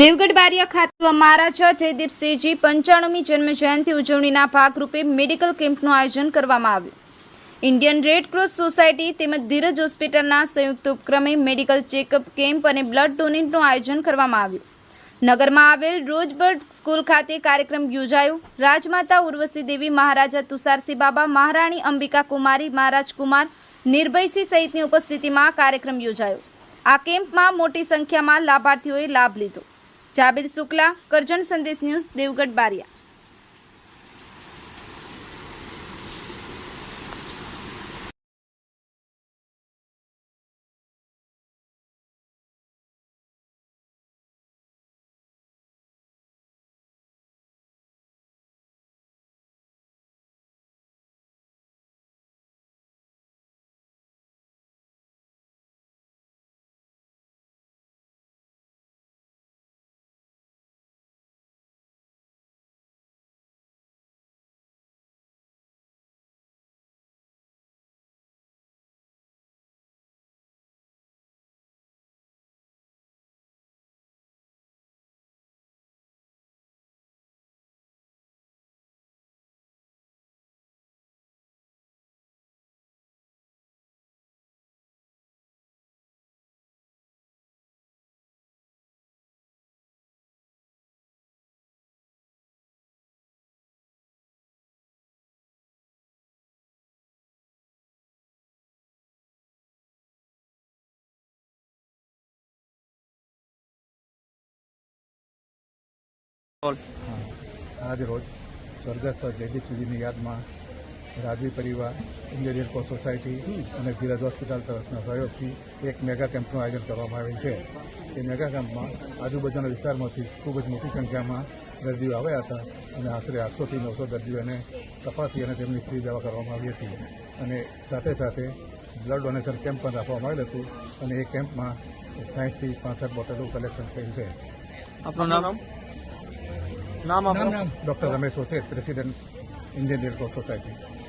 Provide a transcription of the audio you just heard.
દેવગઢ બારિયા ખાતે મહારાજા જયદીપસિંહજી પંચાણુમી જન્મ જયંતિ ઉજવણીના ભાગરૂપે મેડિકલ કેમ્પનું આયોજન કરવામાં આવ્યું. ઇન્ડિયન રેડ ક્રોસ સોસાયટી તેમજ ધીરજ હોસ્પિટલના સંયુક્ત ઉપક્રમે મેડિકલ ચેકઅપ કેમ્પ અને બ્લડ ડોનેટનું આયોજન કરવામાં આવ્યું. નગરમાં આવેલ રોજબર્ડ સ્કૂલ ખાતે કાર્યક્રમ યોજાયો. રાજમાતા ઉર્વશી દેવી, મહારાજા તુષારસિંહ બાબા, મહારાણી અંબિકા કુમારી, મહારાજ કુમાર, નિર્ભયસિંહ સહિતની ઉપસ્થિતિમાં કાર્યક્રમ યોજાયો. આ કેમ્પમાં મોટી સંખ્યામાં લાભાર્થીઓએ લાભ લીધો. જાબિર શુક્લા કરજણ સંદેશ ન્યૂઝ દેવગઢ બારિયા. આજ રોજ સ્વર્ગસ્થ સુધીની યાદમાં રાજવી પરિવાર ઇન્ડિયન રેડક્રોસ સોસાયટી અને ધીરજ હોસ્પિટલ તરફના સહયોગથી એક મેગા કેમ્પનું આયોજન કરવામાં આવેલ છે. એ મેગા કેમ્પમાં આજુબાજુના વિસ્તારમાંથી ખૂબ જ મોટી સંખ્યામાં દર્દીઓ આવ્યા હતા અને આશરે આઠસોથી નવસો દર્દીઓને તપાસી અને તેમની ફ્રી દવા કરવામાં આવી હતી. અને સાથે સાથે બ્લડ ડોનેશન કેમ્પ પણ રાખવામાં આવેલ હતું અને એ કેમ્પમાં સાહીઠથી પાસઠ બોટલો કલેક્શન થયેલ છે. આપનું નામ? નામ આપનું doctor Ramesh ઓસેટ president Indian Red Cross society